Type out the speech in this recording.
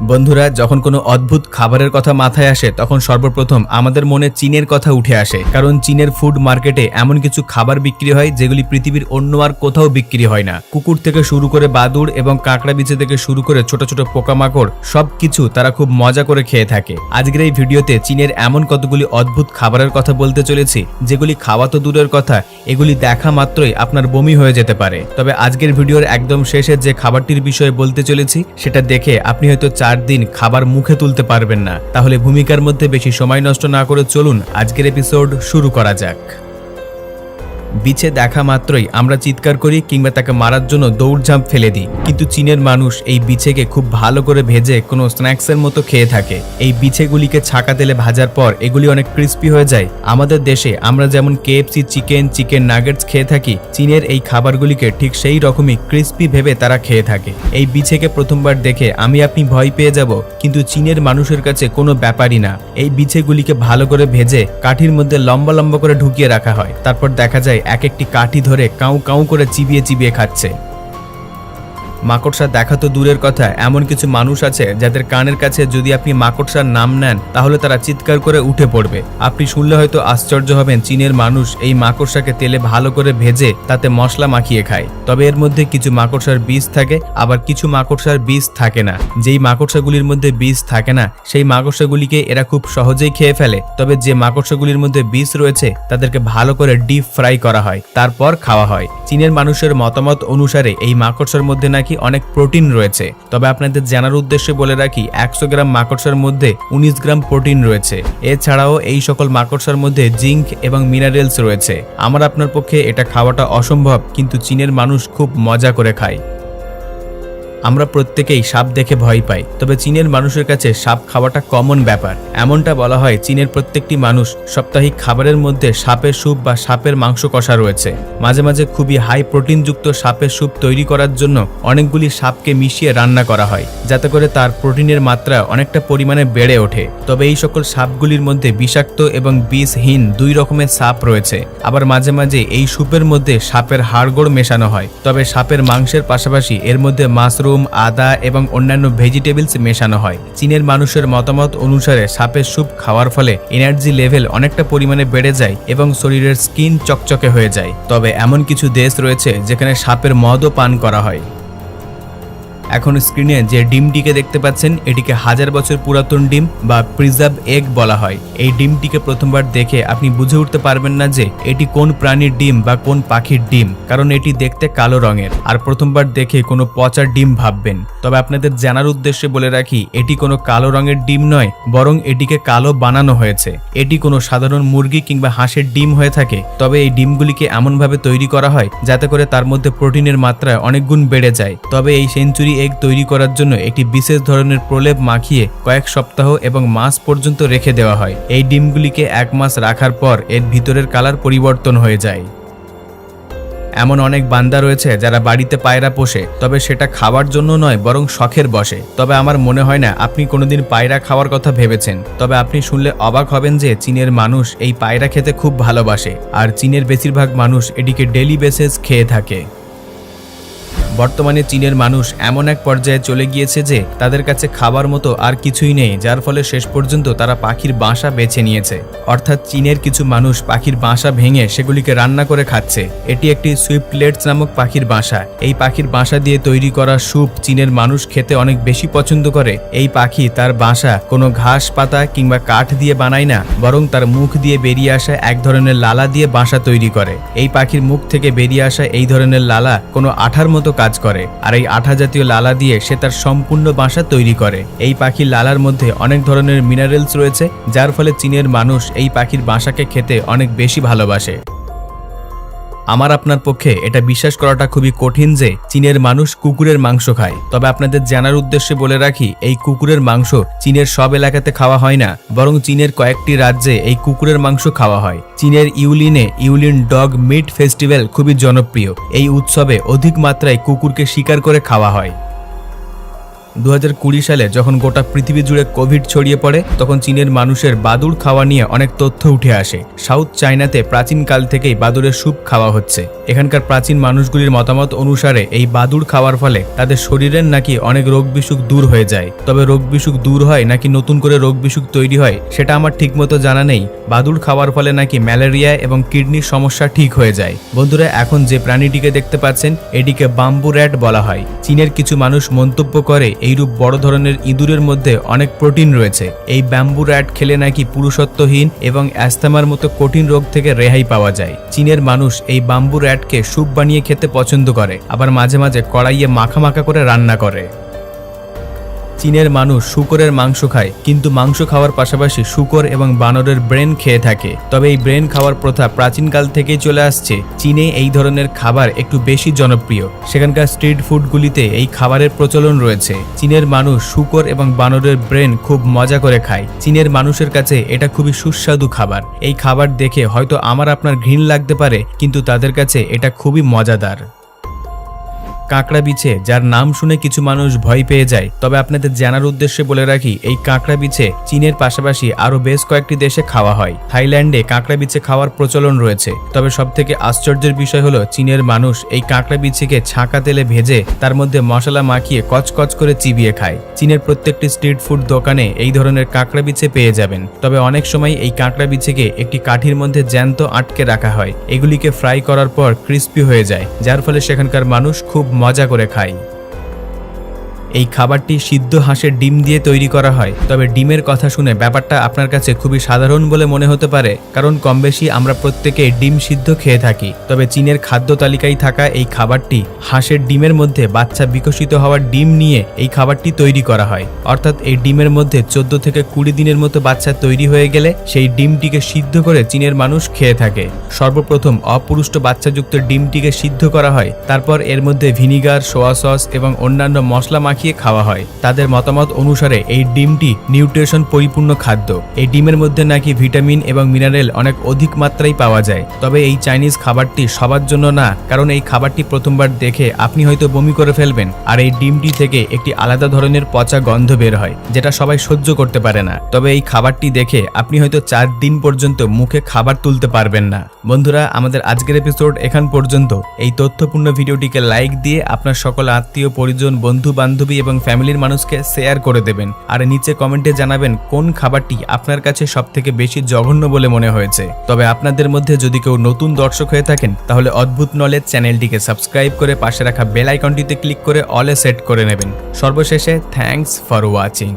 বন্ধুরা, যখন কোনো অদ্ভুত খাবারের কথা মাথায় আসে, তখন সর্বপ্রথম আমাদের মনে চীনের কথা উঠে আসে। কারণ চীনের ফুড মার্কেটে এমন কিছু খাবার বিক্রি হয়, যেগুলি পৃথিবীর অন্য আর কোথাও বিক্রি হয় না। কুকুর থেকে শুরু করে বাদুড় এবং কাঁকড়া বিচে থেকে শুরু করে ছোট ছোট পোকামাকড় সব কিছু তারা খুব মজা করে খেয়ে থাকে। আজকের এই ভিডিওতে চীনের এমন কতগুলি অদ্ভুত খাবারের কথা বলতে চলেছি, যেগুলি খাওয়া তো দূরের কথা, এগুলি দেখা মাত্রই আপনার বমি হয়ে যেতে পারে। তবে আজকের ভিডিওর একদম শেষে যে খাবারটির বিষয়ে বলতে চলেছি, সেটা দেখে আপনি হয়তো চার দিন খাবার মুখে তুলতে পারবেন না। তাহলে ভূমিকার মধ্যে বেশি সময় নষ্ট না করে চলুন, আজকের এপিসোড শুরু করা যাক। বিছে দেখা মাত্রই আমরা চিৎকার করি কিংবা তাকে মারার জন্য দৌড়ঝাঁপ ফেলে দিই। কিন্তু চীনের মানুষ এই বিছেকে খুব ভালো করে ভেজে কোনো স্ন্যাক্সের মতো খেয়ে থাকে। এই বিছেগুলিকে ছাকা তেলে ভাজার পর এগুলি অনেক ক্রিস্পি হয়ে যায়। আমাদের দেশে আমরা যেমন কেএফসি চিকেন চিকেন নাগেটস খেয়ে থাকি, চীনের এই খাবারগুলিকে ঠিক সেই রকমই ক্রিস্পি ভেবে তারা খেয়ে থাকে। এই বিছেকে প্রথমবার দেখে আমি আপনি ভয় পেয়ে যাব, কিন্তু চীনের মানুষের কাছে কোনো ব্যাপারই না। এই বিছেগুলিকে ভালো করে ভেজে কাঠির মধ্যে লম্বা লম্বা করে ঢুকিয়ে রাখা হয়। তারপর দেখা যায় এক একটি কাঠি ধরে কাউ কাউ করে চিবিয়ে চিবিয়ে খাচ্ছে। মাকড়সা দেখা তো দূরের কথা, এমন কিছু মানুষ আছে যাদের কানের কাছে যদি আপনি মাকড়সার নাম নেন, তাহলে তারা চিৎকার করে উঠে পড়বে। আপনি শুনলে হয়তো আশ্চর্য হবেন, চীনের মানুষ এই মাকড়সাকে তেলে ভালো করে ভেজে তাতে মশলা মাখিয়ে খায়। তবে এর মধ্যে কিছু মাকড়সার বীজ থাকে, আবার কিছু মাকড়সার বীজ থাকে না। যেই মাকড়সাগুলির মধ্যে বীজ থাকে না, সেই মাকড়সাগুলিকে এরা খুব সহজেই খেয়ে ফেলে। তবে যে মাকড়সাগুলির মধ্যে বীজ রয়েছে, তাদেরকে ভালো করে ডিপ ফ্রাই করা হয়, তারপর খাওয়া হয়। চীনের মানুষের মতামত অনুসারে এই মাকড়সার মধ্যে নাকি অনেক প্রোটিন রয়েছে? তবে আপনাদের জানার উদ্দেশ্যে বলে রাখি, একশো গ্রাম মাকড়সার মধ্যে উনিশ গ্রাম প্রোটিন রয়েছে। এছাড়াও এই সকল মাকড়সার মধ্যে জিঙ্ক এবং মিনারেলস রয়েছে। আমার আপনার পক্ষে এটা খাওয়াটা অসম্ভব, কিন্তু চীনের মানুষ খুব মজা করে খায়। আমরা প্রত্যেকেই সাপ দেখে ভয় পাই, তবে চীনের মানুষের কাছে সাপ খাওয়াটা কমন ব্যাপার। এমনটা বলা হয় চীনের প্রত্যেকটি মানুষ সাপ্তাহিক খাবারের মধ্যে সাপের স্যুপ বা সাপের মাংস কষা রয়েছে। মাঝে মাঝে খুবই হাই প্রোটিনযুক্ত সাপের স্যুপ তৈরি করার জন্য অনেকগুলি সাপকে মিশিয়ে রান্না করা হয়, যাতে করে তার প্রোটিনের মাত্রা অনেকটা পরিমাণে বেড়ে ওঠে। তবে এই সকল সাপগুলির মধ্যে বিষাক্ত এবং বিষহীন দুই রকমের সাপ রয়েছে। আবার মাঝে মাঝে এই স্যুপের মধ্যে সাপের হাড়গোড় মেশানো হয়, তবে সাপের মাংসের পাশাপাশি এর মধ্যে মাশরুম আদা এবং অন্যান্য ভেজিটেবলস মেশানো হয়। চীনের মানুষের মতামত অনুসারে সাপের স্যুপ খাওয়ার ফলে এনার্জি লেভেল অনেকটা পরিমাণে বেড়ে যায় এবং শরীরের স্কিন চকচকে হয়ে যায়। তবে এমন কিছু দেশ রয়েছে যেখানে সাপের মদও পান করা হয়। এখন স্ক্রিনে যে ডিমটিকে দেখতে পাচ্ছেন, এটিকে হাজার বছর পুরাতন ডিম বা প্রিজার্ভ এগ বলা হয়। এই ডিমটিকে প্রথমবার দেখে আপনি বুঝে উঠতে পারবেন না যে এটি কোন প্রাণীর ডিম বা কোন পাখির ডিম, কারণ এটি দেখতে কালো রঙের। আর প্রথমবার দেখে কোনো পচা ডিম ভাববেন। তবে আপনাদের জানার উদ্দেশ্যে বলে রাখি, এটি কোনো কালো রঙের ডিম নয়, বরং এটিকে কালো বানানো হয়েছে। এটি কোনো সাধারণ মুরগি কিংবা হাঁসের ডিম হয়ে থাকে, তবে এই ডিমগুলিকে এমনভাবে তৈরি করা হয় যাতে করে তার মধ্যে প্রোটিনের মাত্রা অনেক গুণ বেড়ে যায়। তবে এই সেঞ্চুরি এগ তৈরি করার জন্য একটি বিশেষ ধরনের প্রলেপ মাখিয়ে কয়েক সপ্তাহ এবং মাস পর্যন্ত রেখে দেওয়া হয়। এই ডিমগুলিকে এক মাস রাখার পর এর ভিতরের কালার পরিবর্তন হয়ে যায়। এমন অনেক বান্দা রয়েছে যারা বাড়িতে পায়রা পোষে, তবে সেটা খাওয়ার জন্য নয়, বরং শখের বসে। তবে আমার মনে হয় না, আপনি কোনোদিন পায়রা খাওয়ার কথা ভেবেছেন। তবে আপনি শুনলে অবাক হবেন যে চীনের মানুষ এই পায়রা খেতে খুব ভালোবাসে, আর চীনের বেশিরভাগ মানুষ এটিকে ডেলি বেসিস খেয়ে থাকে। বর্তমানে চীনের মানুষ এমন এক পর্যায়ে চলে গিয়েছে যে তাদের কাছে খাবার মতো আর কিছুই নেই, যার ফলে শেষ পর্যন্ত তারা পাখির বাসা বেছে নিয়েছে। অর্থাৎ চীনের কিছু মানুষ পাখির বাসা ভেঙে সেগুলিকে রান্না করে খাচ্ছে। এটি একটি সুইপলেটস নামক পাখির বাসা। এই পাখির বাসা দিয়ে তৈরি করা স্যুপ চীনের মানুষ খেতে অনেক বেশি পছন্দ করে। এই পাখি তার বাসা কোনো ঘাস, পাতা কিংবা কাঠ দিয়ে বানায় না, বরং তার মুখ দিয়ে বেরিয়ে আসা এক ধরনের লালা দিয়ে বাসা তৈরি করে। এই পাখির মুখ থেকে বেরিয়ে আসা এই ধরনের লালা কোনো আঠার মতো কাজ করে। আর এই আঠা জাতীয় লালা দিয়ে সে তার সম্পূর্ণ বাসা তৈরি করে। এই পাখির লালার মধ্যে অনেক ধরনের মিনারেলস রয়েছে, যার ফলে চীনের মানুষ এই পাখির বাসাকে খেতে অনেক বেশি ভালোবাসে। আমার আপনার পক্ষে এটা বিশ্বাস করাটা খুবই কঠিন যে চীনের মানুষ কুকুরের মাংস খায়। তবে আপনাদের জানার উদ্দেশ্যে বলে রাখি, এই কুকুরের মাংস চীনের সব এলাকাতে খাওয়া হয় না, বরং চীনের কয়েকটি রাজ্যে এই কুকুরের মাংস খাওয়া হয়। চীনের ইউলিনে ইউলিন ডগ মিট ফেস্টিভ্যাল খুবই জনপ্রিয়। এই উৎসবে অধিক মাত্রায় কুকুরকে শিকার করে খাওয়া হয়। দু হাজার কুড়ি সালে যখন গোটা পৃথিবী জুড়ে কোভিড ছড়িয়ে পড়ে, তখন চীনের মানুষের বাদুড় খাওয়া নিয়ে অনেক তথ্য উঠে আসে। সাউথ চায়নাতে প্রাচীনকাল থেকেই বাদুড়ের স্যুপ খাওয়া হচ্ছে। এখানকার প্রাচীন মানুষগুলির মতামত অনুসারে এই বাদুড় খাওয়ার ফলে তাদের শরীরের নাকি অনেক রোগ বিসুখ দূর হয়ে যায়। তবে রোগ বিসুখ দূর হয় নাকি নতুন করে রোগ বিসুখ তৈরি হয়, সেটা আমার ঠিকমতো জানা নেই। বাদুড় খাওয়ার ফলে নাকি ম্যালেরিয়া এবং কিডনির সমস্যা ঠিক হয়ে যায়। বন্ধুরা, এখন যে প্রাণীটিকে দেখতে পাচ্ছেন, এটিকে বাম্বু র্যাট বলা হয়। চীনের কিছু মানুষ মন্তব্য করে এইরূপ বড় ধরনের ইঁদুরের মধ্যে অনেক প্রোটিন রয়েছে। এই ব্যাম্বু র্যাট খেলে নাকি পুরুষত্বহীন এবং অ্যাস্থামার মতো কঠিন রোগ থেকে রেহাই পাওয়া যায়। চীনের মানুষ এই ব্যাম্বু র্যাটকে স্যুপ বানিয়ে খেতে পছন্দ করে, আবার মাঝে মাঝে কড়াইয়ে মাখা মাখা করে রান্না করে। চীনের মানুষ শুকরের মাংস খায়, কিন্তু মাংস খাওয়ার পাশাপাশি শুকর এবং বানরের ব্রেন খেয়ে থাকে। তবে এই ব্রেন খাওয়ার প্রথা প্রাচীনকাল থেকেই চলে আসছে। চীনে এই ধরনের খাবার একটু বেশি জনপ্রিয়। সেখানকার স্ট্রিট ফুডগুলিতে এই খাবারের প্রচলন রয়েছে। চীনের মানুষ শুকর এবং বানরের ব্রেন খুব মজা করে খায়। চীনের মানুষের কাছে এটা খুবই সুস্বাদু খাবার। এই খাবার দেখে হয়তো আমার আপনার ঘৃণ লাগতে পারে, কিন্তু তাদের কাছে এটা খুবই মজাদার। কাঁকড়া বিছে, যার নাম শুনে কিছু মানুষ ভয় পেয়ে যায়। তবে আপনাদের জানার উদ্দেশ্যে বলে রাখি, এই কাঁকড়া বিছে চীনের পাশাপাশি আরও বেশ কয়েকটি দেশে খাওয়া হয়। থাইল্যান্ডে কাঁকড়া বিছে খাওয়ার প্রচলন রয়েছে। তবে সব থেকে আশ্চর্যের বিষয় হলো, চীনের মানুষ এই কাঁকড়া বিছিকে ছাঁকা তেলে ভেজে তার মধ্যে মশলা মাখিয়ে কচকচ করে চিবিয়ে খায়। চীনের প্রত্যেকটি স্ট্রিট ফুড দোকানে এই ধরনের কাঁকড়া বিছে পেয়ে যাবেন। তবে অনেক সময় এই কাঁকড়া বিছেকে একটি কাঠির মধ্যে জ্যান্ত আটকে রাখা হয়। এগুলিকে ফ্রাই করার পর ক্রিস্পি হয়ে যায়, যার ফলে সেখানকার মানুষ খুব মজা করে খায় এই খাবারটি সিদ্ধ হাঁসের ডিম দিয়ে তৈরি করা হয়। তবে ডিমের কথা শুনে ব্যাপারটা আপনার কাছে খুবই সাধারণ বলে মনে হতে পারে, কারণ কম বেশি আমরা প্রত্যেকে ডিম সিদ্ধ খেয়ে থাকি। তবে চীনের খাদ্য তালিকায় থাকা এই খাবারটি হাঁসের ডিমের মধ্যে বাচ্চা বিকশিত হওয়ার ডিম নিয়ে এই খাবারটি তৈরি করা হয়। অর্থাৎ এই ডিমের মধ্যে চোদ্দ থেকে কুড়ি দিনের মতো বাচ্চা তৈরি হয়ে গেলে সেই ডিমটিকে সিদ্ধ করে চীনের মানুষ খেয়ে থাকে। সর্বপ্রথম অপুরুষ্ট বাচ্চাযুক্ত ডিমটিকে সিদ্ধ করা হয়। তারপর এর মধ্যে ভিনিগার, সোয়া সস এবং অন্যান্য মশলা মাখিয়ে খাওয়া হয়। তাদের মতামত অনুসারে এই ডিমটি নিউট্রিশন পরিপূর্ণ খাদ্য। এই ডিমের মধ্যে নাকি ভিটামিন এবং মিনারেল অনেক অধিক মাত্রায় পাওয়া যায়। তবে এই চাইনিজ খাবারটি সবার জন্য না, কারণ এই খাবারটি প্রথমবার দেখে আপনি হয়তো বমি করে ফেলবেন। আর এই ডিমটি থেকে একটি আলাদা ধরনের পচা গন্ধ বের হয়, যেটা সবাই সহ্য করতে পারে না। তবে এই খাবারটি দেখে আপনি হয়তো চার দিন পর্যন্ত মুখে খাবার তুলতে পারবেন না। বন্ধুরা, আমাদের আজকের এপিসোড এখান পর্যন্ত। এই তথ্যপূর্ণ ভিডিওটিকে লাইক দিয়ে আপনার সকল আত্মীয়, পরিজন বন্ধু বান্ধবী এবং ফ্যামিলির মানুষকে শেয়ার করে দেবেন। আর নিচে কমেন্টে জানাবেন, কোন খাবারটি আপনার কাছে সবথেকে বেশি জঘন্য বলে মনে হয়েছে? তবে আপনাদের মধ্যে যদি কেউ নতুন দর্শক হয়ে থাকেন, তাহলে অদ্ভুত নলেজ চ্যানেলটিকে সাবস্ক্রাইব করে পাশে রাখা বেল আইকনটিতে ক্লিক করে অলে সেট করে নেবেন। সর্বশেষে থ্যাংকস ফর ওয়াচিং।